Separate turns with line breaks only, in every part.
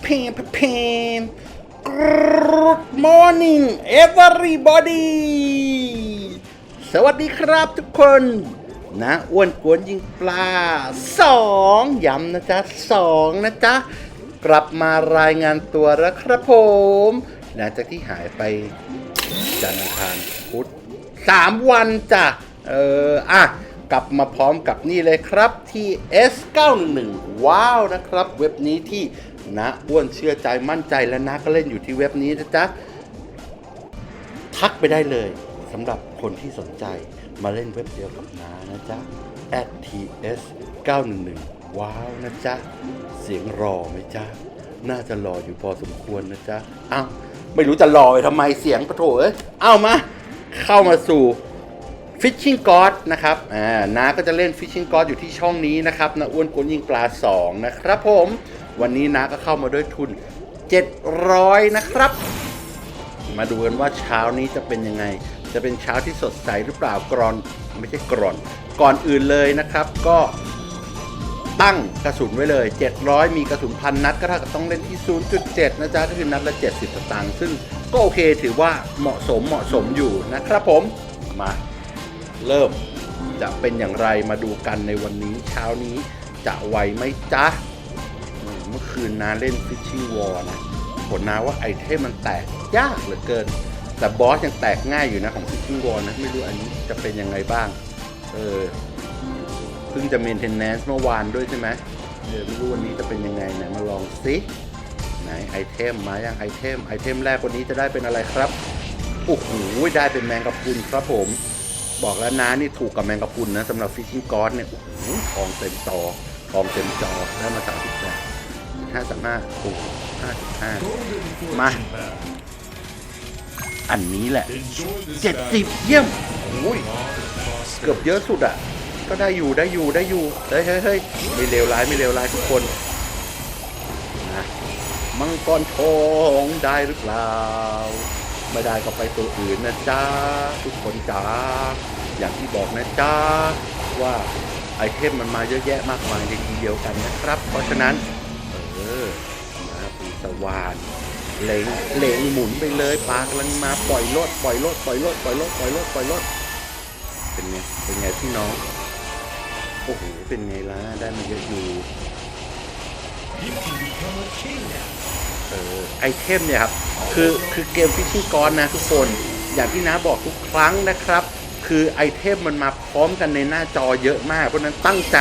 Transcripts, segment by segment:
เพมเพม Good morning everybody สวัสดีครับทุกคนนะอ้วนกวนยิงปลาสองย้ำนะจ๊ะสองนะจ๊ะ กลับมารายงานตัวแล้วครับผมหลังจากที่หายไปจันทร์อังคารพุธสามวันจ้ะ เออ อะ กลับมาพร้อมกับนี่เลยครับที่ S911 ว้าวนะครับ เว็บนี้ที่นะอ้วนเชื่อใจมั่นใจและนะก็เล่นอยู่ที่เว็บนี้นะจ๊ะ ทักไปได้เลยสำหรับคนที่สนใจมาเล่นเว็บเดียวกับน้านะจ๊ะ @ts 911ว้าวนะจ๊ะ เสียงรอไหมจ๊ะ น่าจะรออยู่พอสมควรนะจ๊ะอ้าวไม่รู้จะรอไปทำไมเสียงปะโถเอ้ยเอามา เข้ามาสู่ Fishing God นะครับอ่าน้าก็จะเล่น Fishing God อยู่ที่ช่องนี้นะครับนะอ้วนกวนยิงปลา 2 นะครับผม วันนี้น้าก็เข้ามาด้วยทุน 700 นะครับ มาดูกันว่าเช้านี้จะเป็นยังไง จะเป็นเช้าที่สดใสหรือเปล่ากรอนไม่ใช่กรอน ก่อนอื่นเลยนะครับก็ตั้งกระสุนไว้เลย 700 มีกระสุนพันนัดก็เท่ากับต้องเล่นที่ 0.7 นะจ๊ะก็คือนัดละ 70 สตางค์ซึ่งก็โอเคถือว่าเหมาะสมเหมาะสมอยู่นะครับผมมา เริ่ม จะเป็นอย่างไรมาดูกันในวันนี้เช้านี้จะไวไหมจ๊ะ เมื่อคืนนาเล่น Fishing War นะผลนาว่าไอเทมมันแตกยากเหลือเกิน แต่บอสยังแตกง่ายอยู่นะของ Fishing War นะไม่รู้อันนี้จะเป็นยังไงบ้าง เออเพิ่งจะ maintenance เมื่อวานด้วยใช่ไหมเออไม่รู้วันนี้จะเป็นยังไงไหนมาลองสิไหนไอเทมมาอยังไอเทมไอเทมแรกวันนี้จะได้เป็นอะไรครับโอ้โหได้เป็นแมงกะพรุนครับผม บอกแล้วนะนี่ถูกกับแมงกะพรุนนะสำหรับฟิชชิ n งกอสเนี่ยโอ้โหทองเต็มจอทองเต็มจอได้มาสามสิบแปดห้าสามห้าโอ้ห้าสิบห้ามา อันนี้แหละเจ็ดสิบเยี่ยมโอ้ยเกือบเยอะสุดอะ ก็ได้อยู่ได้อยู่ได้อยู่เฮ้ยเฮ้ยเฮ้ยไม่เลวร้ายไม่เลวร้ายทุกคนนะมังกรทองได้หรือเปล่า ไม่ได้ก็ไปตัวอื่นนะจ๊ะทุกคนจ้าอย่างที่บอกนะจ๊ะว่าไอเทมมันมาเยอะแยะมากมายในทีเดียวกันนะครับ เพราะฉะนั้น เออมาปีสวานเหลงเหลงหมุนไปเลยปลากำลังมาปล่อยรถปล่อยรถปล่อยรถปล่อยรถปล่อยรถปล่อยรถเป็นไงเป็นไงพี่น้องโอ้โหเป็นไงล่ะได้มาเยอะอยู่ ออไอเทมเนี่ยครับคือคือเกมฟิชชิ่งกอนนะทุกคน อย่างที่น้าบอกทุกครั้งนะครับ คือไอเทมมันมาพร้อมกันในหน้าจอเยอะมาก เพราะฉะนั้นตั้งใจ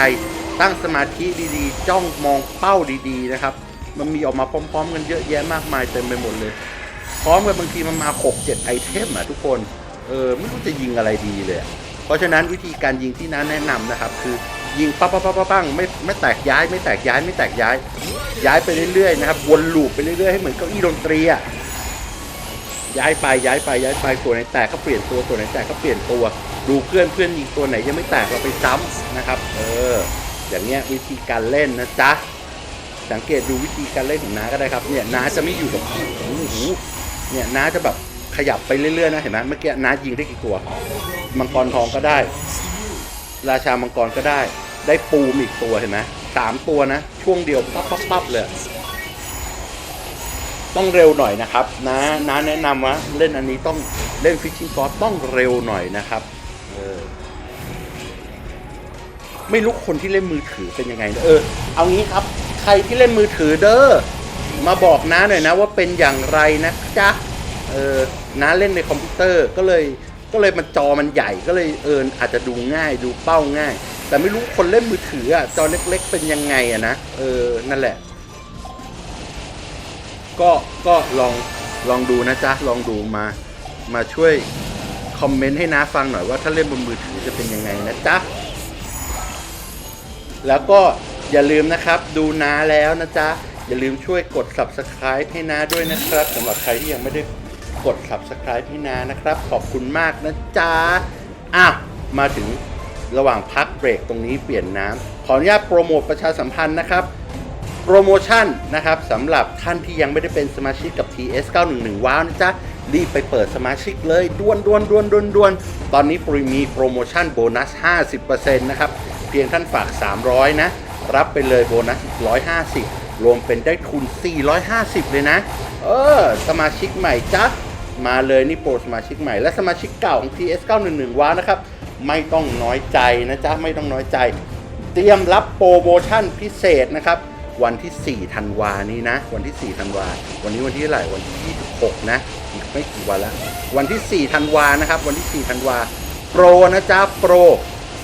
ตั้งสมาธิดีๆ จ้องมองเป้าดีๆนะครับ มันมีออกมาพร้อม ๆ กันเยอะแยะมากมายเต็มไปหมดเลย พร้อมกันบางทีมันมา 6 7 ไอเทมอะทุกคนเออไม่รู้จะยิงอะไรดีเลย เพราะฉะนั้นวิธีการยิงที่น้าแนะนำนะครับคือ ยิงปั๊บปั๊บปั๊บปั๊บปั๊งไม่ไม่แตกย้ายไม่แตกย้ายไม่แตกย้าย ย้ายไปเรื่อยๆนะครับวนลูปไปเรื่อยๆให้เหมือนเก้าอี้ดนตรีอะย้ายไปย้ายไปย้ายไปตัวไหนแตกก็เปลี่ยนตัวตัวไหนแตกก็เปลี่ยนตัว ดูเพื่อนเพื่อนยิงตัวไหนยังไม่แตกเราไปซ้ำนะครับ เออ อย่างเงี้ยวิธีการเล่นนะจ๊ะสังเกตดูวิธีการเล่นของน้าก็ได้ครับเนี่ยน้าจะไม่อยู่กับที่โอ้โหเนี่ยน้าจะแบบขยับไปเรื่อยๆนะเห็นไหมเมื่อกี้น้ายิงได้กี่ตัว มังกรทองก็ได้ ราชามังกรก็ได้ ได้ปูมอีกตัวเห็นไหมสามตัวนะ ช่วงเดียวปั๊บปั๊บปั๊บเลย ต้องเร็วหน่อยนะครับนะนะแนะนำว่าเล่นอันนี้ต้องเล่นฟิชชิ่งกอสต้องเร็วหน่อยนะครับเออไม่รู้คนที่เล่นมือถือเป็นยังไงเออ เอางี้ครับ ใครที่เล่นมือถือเด้อมาบอกน้าหน่อยนะว่าเป็นอย่างไรนะจ๊ะเออน้าเล่นในคอมพิวเตอร์ก็เลย ก็เลยมันจอมันใหญ่ก็เลยเอออาจจะดูง่ายดูเป้าง่าย แต่ไม่รู้คนเล่นมือถืออะจอเล็กๆเป็นยังไงอะนะเออนั่นแหละ ก็ก็ลองลองดูนะจ๊ะลองดูมามาช่วยคอมเมนต์ให้น้าฟังหน่อยว่าถ้าเล่นบนมือถือจะเป็นยังไงนะจ๊ะแล้วก็อย่าลืมนะครับดูน้าแล้วนะจ๊ะอย่าลืมช่วยกด subscribe ให้น้าด้วยนะครับสำหรับใครที่ยังไม่ได้ กด subscribe ให้น้านะครับ ขอบคุณมากนะจ๊ะอะมาถึงระหว่างพักเบรกตรงนี้เปลี่ยนน้ำขออนุญาตโปรโมทประชาสัมพันธ์นะครับ โปรโมชั่นนะครับสำหรับท่านที่ยังไม่ได้เป็นสมาชิกกับ TS 911ว้าวนะจ๊ะรีบไปเปิดสมาชิกเลยด่วนด่วนด่วนด่วนด่วนตอนนี้ปรีมีโปรโมชั่นโบนัส 50%นะครับ เพียงท่านฝาก 300 นะ รับไปเลยโบนัสอีก150 รวมเป็นได้ทุน 450 เลยนะ เออ สมาชิกใหม่จ้ะ มาเลยนี่โปรสมาชิกใหม่ และสมาชิกเก่าของ TS 911ว้านะครับ ไม่ต้องน้อยใจนะจ๊ะ ไม่ต้องน้อยใจ เตรียมรับโปรโมชั่นพิเศษนะครับ วันที่ 4 ธันวานี้นะ วันที่ 4 ธันวา วันนี้วันที่เท่าไหร่วันที่ 26 นะ อีกไม่กี่วันล้ววันที่ 4 ธันวานะครับ วันที่ 4 ธันวา โปรนะจ๊ะ โปร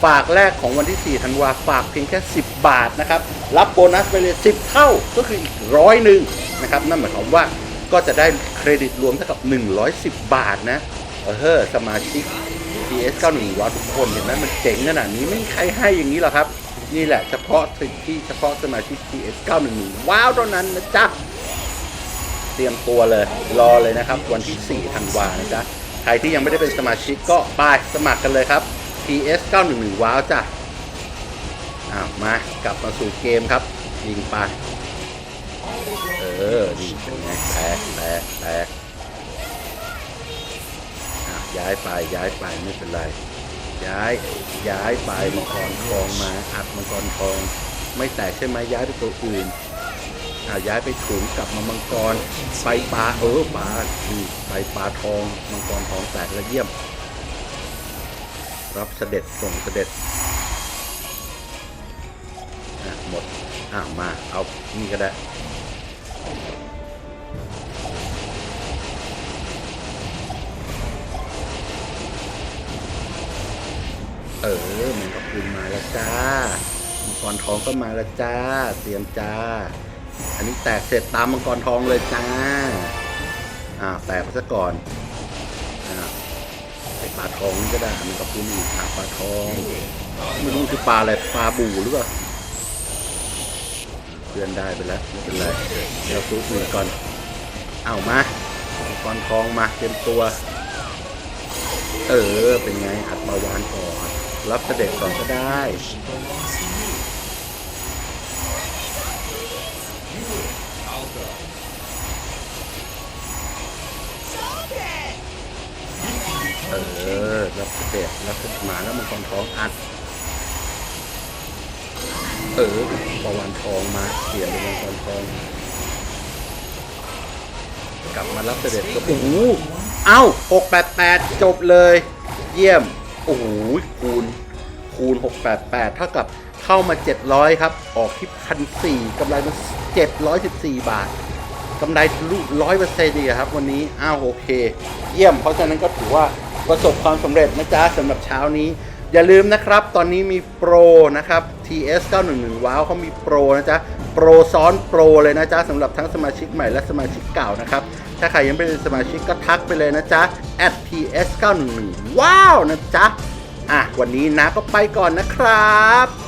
ฝากแรกของวันที่ 4 ธันวา ฝากเพียงแค่ 10 บาทนะครับ รับโบนัสไปเลย 10 เท่า ก็คืออีกร้อยหนึ่งนะครับ นั่นหมายความว่า ก็จะได้เครดิตรวมเท่ากับ 110 บาทนะเออสมาชิก PS 91ว้าทุกคนเห็นไหมมันเจ๋งขนาดนี้ไม่มีใครให้อย่างนี้หรอกครับ นี่แหละเฉพาะสิทธิเฉพาะสมาชิก PS 911ว้าวเท่านั้นนะจ๊ะเตรียมตัวเลยรอเลยนะครับ วันที่ 4 ธันวานะจ๊ะใครที่ยังไม่ได้เป็นสมาชิกก็ไปสมัครกันเลยครับ PS 911ว้าวจ้ะอ้าวมากลับมาสู่เกมครับยิงไป เออนี่เป็นไงแตกแตกแตกย้ายไปย้ายไปไม่เป็นไร ย้ายย้ายไปมังกรทองมาอัดมังกรทอง ไม่แตกใช่ไหมย้ายไปตัวอื่นอ่าย้ายไปถุงกลับมามังกรไปปลาเออปลานี่ไปปลาทองมังกรทองแตกและเยี่ยม รับเสด็จส่งเสด็จหมดอ้าวมาเอานี่ก็ได้ เออมันกับคุณมาแล้วจ้ามังกรทองก็มาแล้วจ้า เตรียมจ้า อันนี้แตกเสร็จตามมังกรทองเลยจ้า อ่าแตกไปซะก่อน อ่าไอปลาทองนี่ก็ได้มันกับคุณอีกอ่าปลาทองไม่รู้คือปลาอะไรปลาบูหรือเปล่า พื่อนได้ไปแล้วไม่เป็นไรเดี๋ยวซุปหนึ่งก่อนเอามามังกรทองมาเตรียมตัว เออเป็นไงอัดมาวานก่อนรับเสด็จก่อนก็ได้เออรับเสด็จรับเสด็จมาแล้วมังกรทองอัด เออประวันทองมาเปลี่ยนเป็นมังกรทอง กลับมารับเสด็จก็โอ้โหเอ้า688จบเลย เยี่ยม โอ้โหคูณ คูณ688เท่ากับเข้ามา700ครับ ออกที่พันสี่กำไรมา714บาทกำไรทะลุร้อยเปอร์เซ็นต์ดีครับ วันนี้อ้าวโอเค เยี่ยม เพราะฉะนั้นก็ถือว่าประสบความสำเร็จนะจ๊ะสำหรับเช้านี้ อย่าลืมนะครับ ตอนนี้มีโปรนะครับ TS 911ว้าวเขามีโปรนะจ๊ะ โปรซ้อนโปรเลยนะจ๊ะสำหรับทั้งสมาชิกใหม่และสมาชิกเก่านะครับ ถ้าใครยังไม่เป็นสมาชิกก็ทักไปเลยนะจ๊ะ @ts 911ว้าวนะจ๊ะ อะ วันนี้นะก็ไปก่อนนะครับ